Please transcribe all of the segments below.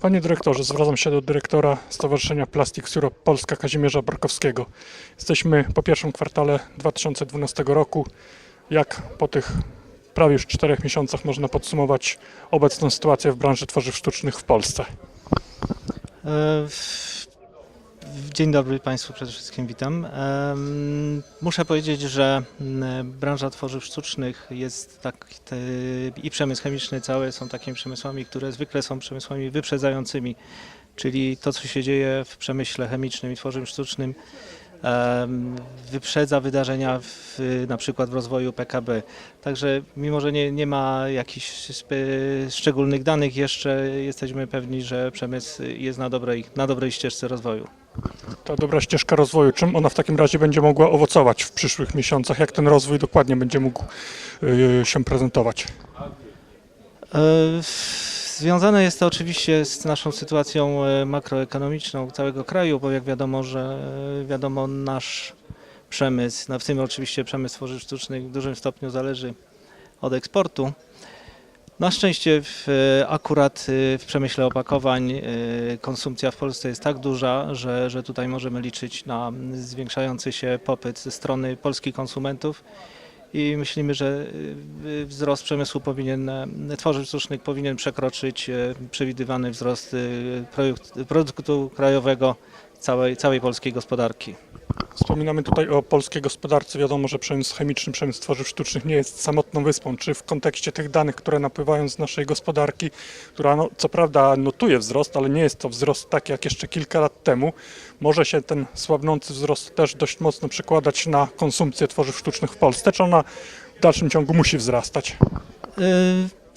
Panie dyrektorze, zwracam się do dyrektora Stowarzyszenia Plastics Europe Polska Kazimierza Barkowskiego. Jesteśmy po pierwszym kwartale 2012 roku. Jak po tych prawie już czterech miesiącach można podsumować obecną sytuację w branży tworzyw sztucznych w Polsce? E, Dzień dobry Państwu, przede wszystkim witam. Muszę powiedzieć, że branża tworzyw sztucznych jest tak i przemysł chemiczny całe są takimi przemysłami, które zwykle są przemysłami wyprzedzającymi, czyli to, co się dzieje w przemyśle chemicznym i tworzyw sztucznym wyprzedza wydarzenia w, na przykład w rozwoju PKB. Także mimo, że nie, nie ma jakichś szczególnych danych jeszcze, jesteśmy pewni, że przemysł jest na dobrej, na dobrej ścieżce rozwoju. Ta dobra ścieżka rozwoju, czym ona w takim razie będzie mogła owocować w przyszłych miesiącach? Jak ten rozwój dokładnie będzie mógł y, się prezentować? E, Związane jest to oczywiście z naszą sytuacją e, makroekonomiczną całego kraju, bo jak wiadomo, że e, wiadomo nasz przemysł, no w tym oczywiście przemysł tworzyw sztucznych w dużym stopniu zależy od eksportu. Na szczęście w, e, akurat w przemyśle opakowań konsumpcja w Polsce jest tak duża, że, że tutaj możemy liczyć na zwiększający się popyt ze strony polskich konsumentów i myślimy, że y, wzrost przemysłu powinien, e, tworzyw sztucznych powinien przekroczyć e, przewidywany wzrost y, produkt- produktu krajowego całej, całej polskiej gospodarki. Wspominamy tutaj o polskiej gospodarce. Wiadomo, że przemysł chemiczny, przemysł tworzyw sztucznych nie jest samotną wyspą. Czy w kontekście tych danych, które napływają z naszej gospodarki, która no, co prawda notuje wzrost, ale nie jest to wzrost taki jak jeszcze kilka lat temu, może się ten słabnący wzrost też dość mocno przekładać na konsumpcję tworzyw sztucznych w Polsce, czy ona w dalszym ciągu musi wzrastać?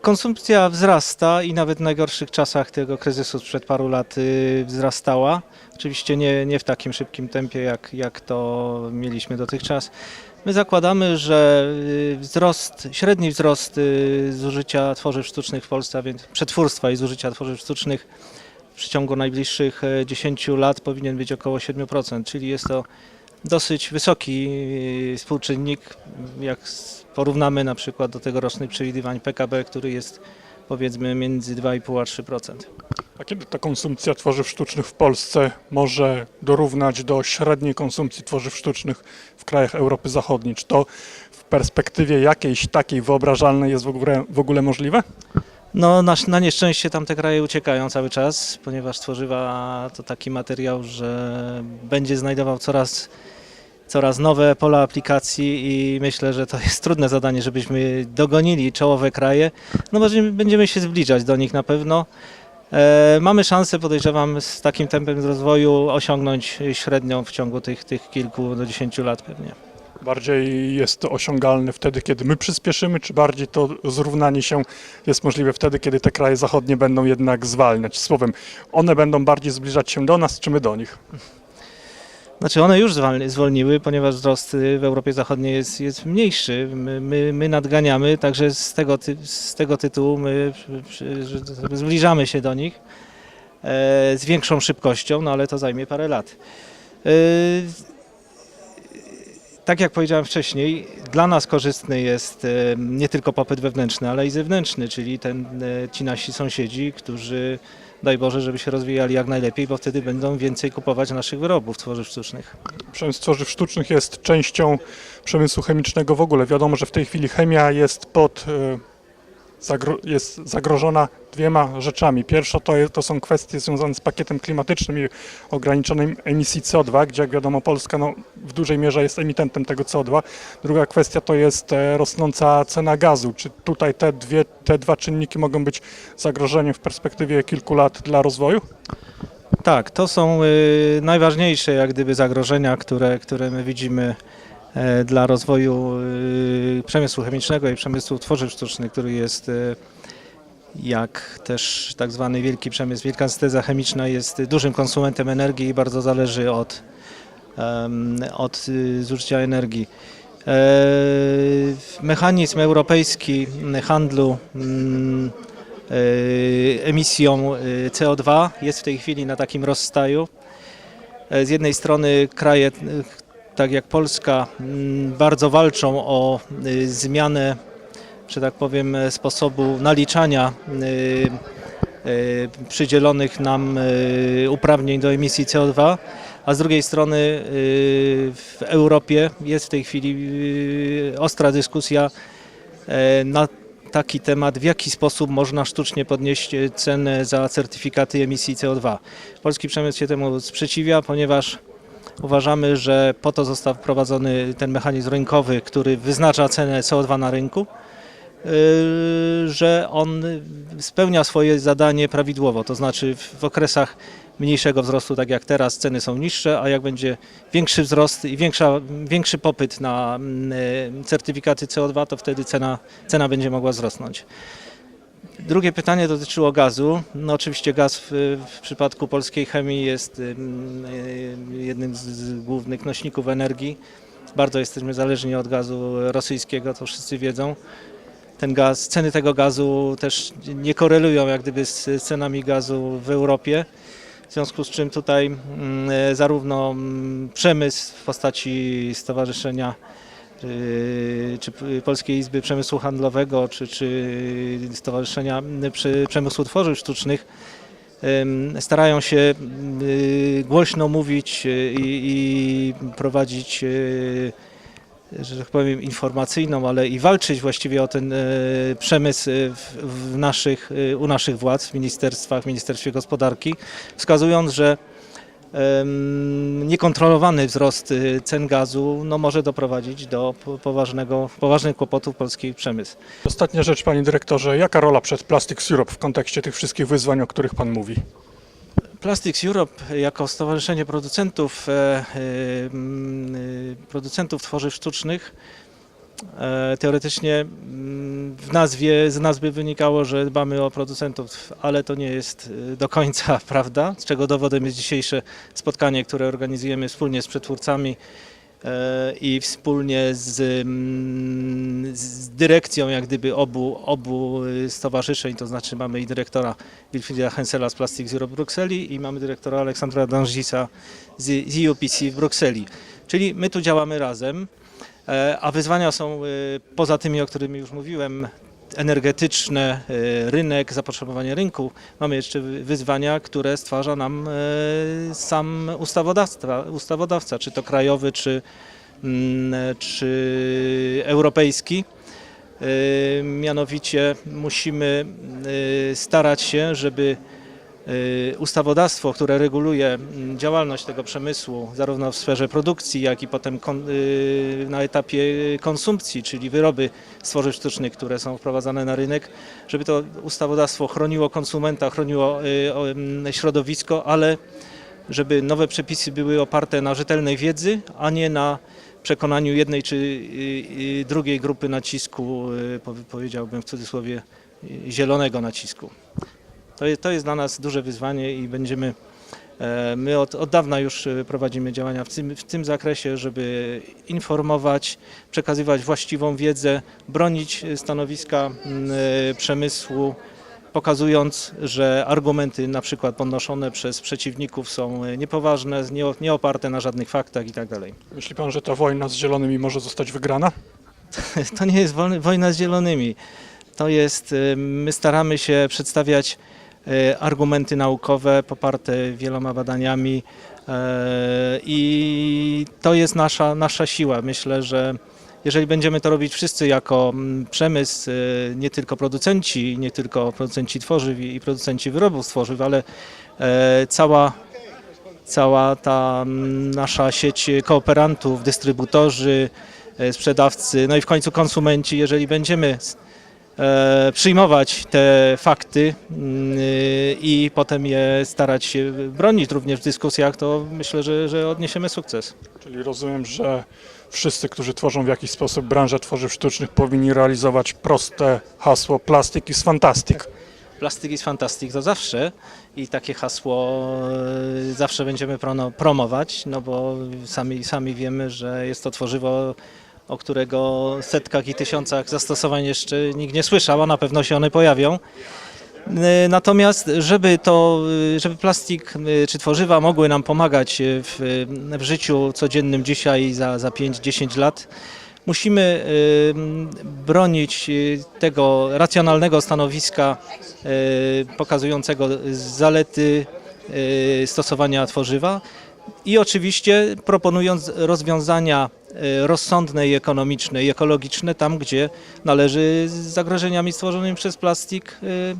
Konsumpcja wzrasta i nawet w najgorszych czasach tego kryzysu sprzed paru lat y, wzrastała. Oczywiście nie, nie w takim szybkim tempie, jak, jak to mieliśmy dotychczas. My zakładamy, że y, wzrost, średni wzrost y, zużycia tworzyw sztucznych w Polsce, a więc przetwórstwa i zużycia tworzyw sztucznych w przeciągu najbliższych e, 10 lat powinien być około 7%, czyli jest to dosyć wysoki y, współczynnik, jak porównamy na przykład do tegorocznych przewidywań PKB, który jest powiedzmy między 2,5 a 3%. A kiedy ta konsumpcja tworzyw sztucznych w Polsce może dorównać do średniej konsumpcji tworzyw sztucznych w krajach Europy Zachodniej? Czy to w perspektywie jakiejś takiej wyobrażalnej jest w ogóle, w ogóle możliwe? No na, na nieszczęście tamte kraje uciekają cały czas, ponieważ tworzywa to taki materiał, że będzie znajdował coraz, coraz nowe pola aplikacji i myślę, że to jest trudne zadanie, żebyśmy dogonili czołowe kraje. No będziemy, się zbliżać do nich na pewno. E, mamy szansę, podejrzewam, z takim tempem rozwoju osiągnąć średnią w ciągu tych, tych kilku do dziesięciu lat pewnie. Bardziej jest to osiągalne wtedy, kiedy my przyspieszymy, czy bardziej to zrównanie się jest możliwe wtedy, kiedy te kraje zachodnie będą jednak zwalniać? Słowem, one będą bardziej zbliżać się do nas, czy my do nich? Znaczy one już zwolniły, ponieważ wzrost y, w Europie Zachodniej jest, jest mniejszy. My, my, my nadganiamy, także z tego, ty, z tego tytułu my zbliżamy się do nich e, z większą szybkością, no ale to zajmie parę lat. E, tak jak powiedziałem wcześniej, dla nas korzystny jest e, nie tylko popyt wewnętrzny, ale i zewnętrzny, czyli ten, ci nasi sąsiedzi, którzy daj Boże, żeby się rozwijali jak najlepiej, bo wtedy będą więcej kupować naszych wyrobów tworzyw sztucznych. Przemysł tworzyw sztucznych jest częścią przemysłu chemicznego w ogóle. Wiadomo, że w tej chwili chemia jest pod, e, zagro, jest zagrożona dwiema rzeczami. Pierwsza to, to są kwestie związane z pakietem klimatycznym i ograniczonej emisji CO2, gdzie jak wiadomo Polska no, w dużej mierze jest emitentem tego CO2. Druga kwestia to jest e, rosnąca cena gazu. Czy tutaj te, dwie, te dwa czynniki mogą być zagrożeniem w perspektywie kilku lat dla rozwoju? Tak, to są y, najważniejsze jak gdyby zagrożenia, które, które my widzimy dla rozwoju y, przemysłu chemicznego i przemysłu tworzyw sztucznych, który jest y, jak też tak zwany wielki przemysł, wielka synteza chemiczna jest dużym konsumentem energii i bardzo zależy od, od zużycia energii. E, Mechanizm europejski handlu mm, e, emisją e, CO2 jest w tej chwili na takim rozstaju. E, Z jednej strony kraje, e, tak jak Polska, mm, bardzo walczą o e, zmianę, że tak powiem, e, sposobu naliczania e, przydzielonych nam uprawnień do emisji CO2, a z drugiej strony w Europie jest w tej chwili ostra dyskusja e, na taki temat, w jaki sposób można sztucznie podnieść e, cenę za certyfikaty emisji CO2. Polski przemysł się temu sprzeciwia, ponieważ uważamy, że po to został wprowadzony ten mechanizm rynkowy, który wyznacza cenę CO2 na rynku, yy, że on spełnia swoje zadanie prawidłowo, to znaczy w- okresach mniejszego wzrostu, tak jak teraz, ceny są niższe, a jak będzie większy wzrost i większa, większy popyt na mm, certyfikaty CO2, to wtedy cena, cena będzie mogła wzrosnąć. Drugie pytanie dotyczyło gazu. No oczywiście gaz w, w przypadku polskiej chemii jest y, jednym z, głównych nośników energii. Bardzo jesteśmy zależni od gazu rosyjskiego, to wszyscy wiedzą. Ten gaz, ceny tego gazu też nie korelują jak gdyby z cenami gazu w Europie. W związku z czym tutaj mm, e, zarówno mm, przemysł w postaci stowarzyszenia czy P- Polskiej Izby Przemysłu Handlowego, czy, czy Stowarzyszenia Przemysłu Tworzyw Sztucznych starają się y, głośno mówić y, i, i prowadzić, że tak powiem, informacyjną, ale i walczyć właściwie o ten przemysł w, w naszych, u naszych władz, w ministerstwach, w Ministerstwie Gospodarki, wskazując, że niekontrolowany wzrost e, cen gazu no, może doprowadzić do po- poważnego, poważnych kłopotów polski przemysł. Ostatnia rzecz, panie dyrektorze, jaka rola przed Plastics Europe w kontekście tych wszystkich wyzwań, o których pan mówi? Plastics Europe jako stowarzyszenie producentów, e, e, e, producentów tworzyw sztucznych teoretycznie mm, w nazwie, z nazwy wynikało, że dbamy o producentów, ale to nie jest e, do końca prawda, z czego dowodem jest dzisiejsze spotkanie, które organizujemy wspólnie z przetwórcami e, i wspólnie z, mm, z dyrekcją jak gdyby obu, obu y, stowarzyszeń, to znaczy mamy i dyrektora Wilfrida Hensela z Plastics Europe w Brukseli i mamy dyrektora Aleksandra Dangisa z, z UPC w Brukseli. Czyli my tu działamy razem, e, a wyzwania są e, poza tymi, o których już mówiłem, energetyczne, e, rynek, zapotrzebowanie rynku. Mamy jeszcze wy- wyzwania, które stwarza nam e, sam ustawodawca, ustawodawca czy to krajowy, czy, mm, czy europejski. E, Mianowicie musimy e, starać się, żeby e, ustawodawstwo, które reguluje mm, działalność tego przemysłu, zarówno w sferze produkcji, jak i potem e, na etapie konsumpcji, czyli wyroby z tworzyw sztucznych, które są wprowadzane na rynek, żeby to ustawodawstwo chroniło konsumenta, chroniło o, mm, środowisko, ale żeby nowe przepisy były oparte na rzetelnej wiedzy, a nie na przekonaniu jednej czy y, y, drugiej grupy nacisku, y, powie- powiedziałbym w cudzysłowie, y, zielonego nacisku. To jest, to jest dla nas duże wyzwanie i będziemy, e, my od, od dawna już y, prowadzimy działania w tym, w tym zakresie, żeby informować, przekazywać właściwą wiedzę, bronić stanowiska mm, y, przemysłu, pokazując, że argumenty na przykład podnoszone przez przeciwników są niepoważne, nie, nie oparte na żadnych faktach itd. Myśli pan, że ta wojna z zielonymi może zostać wygrana? To nie jest wojna z zielonymi. To jest, my staramy się przedstawiać argumenty naukowe poparte wieloma badaniami y, i to jest nasza, nasza siła. Myślę, że jeżeli będziemy to robić wszyscy jako mm, przemysł, y, nie tylko producenci, nie tylko producenci tworzyw i producenci wyrobów z tworzyw, ale e, cała cała ta mm, nasza sieć kooperantów, dystrybutorzy, e, sprzedawcy, no i w końcu konsumenci, jeżeli będziemy e, przyjmować te fakty mm, i potem je starać się bronić również w dyskusjach, to myślę, że, że odniesiemy sukces. Czyli rozumiem, że wszyscy, którzy tworzą w jakiś sposób branżę tworzyw sztucznych, powinni realizować proste hasło plastik is fantastic. Plastyk jest fantastic to zawsze i takie hasło e, zawsze będziemy promować, no bo sami, sami wiemy, że jest to tworzywo, o którego setkach i tysiącach zastosowań jeszcze nikt nie słyszał, a na pewno się one pojawią. E, Natomiast, żeby to, e, żeby plastik e, czy tworzywa mogły nam pomagać w, w życiu codziennym dzisiaj za, za 5-10 lat, Musimy bronić tego racjonalnego stanowiska pokazującego zalety stosowania tworzywa i oczywiście proponując rozwiązania y, rozsądne i ekonomiczne i ekologiczne tam, gdzie należy z zagrożeniami stworzonymi przez plastik y,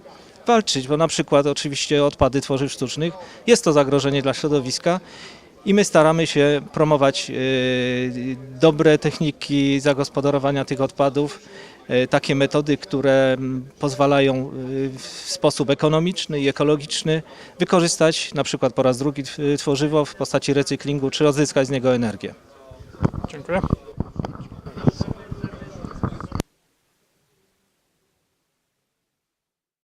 walczyć, bo na przykład oczywiście odpady tworzyw sztucznych jest to zagrożenie dla środowiska i my staramy się promować y, dobre techniki zagospodarowania tych odpadów, takie metody, które mm, pozwalają y, w sposób ekonomiczny i ekologiczny wykorzystać na przykład po raz drugi tw- tworzywo w postaci recyklingu, czy odzyskać z niego energię. Dziękuję.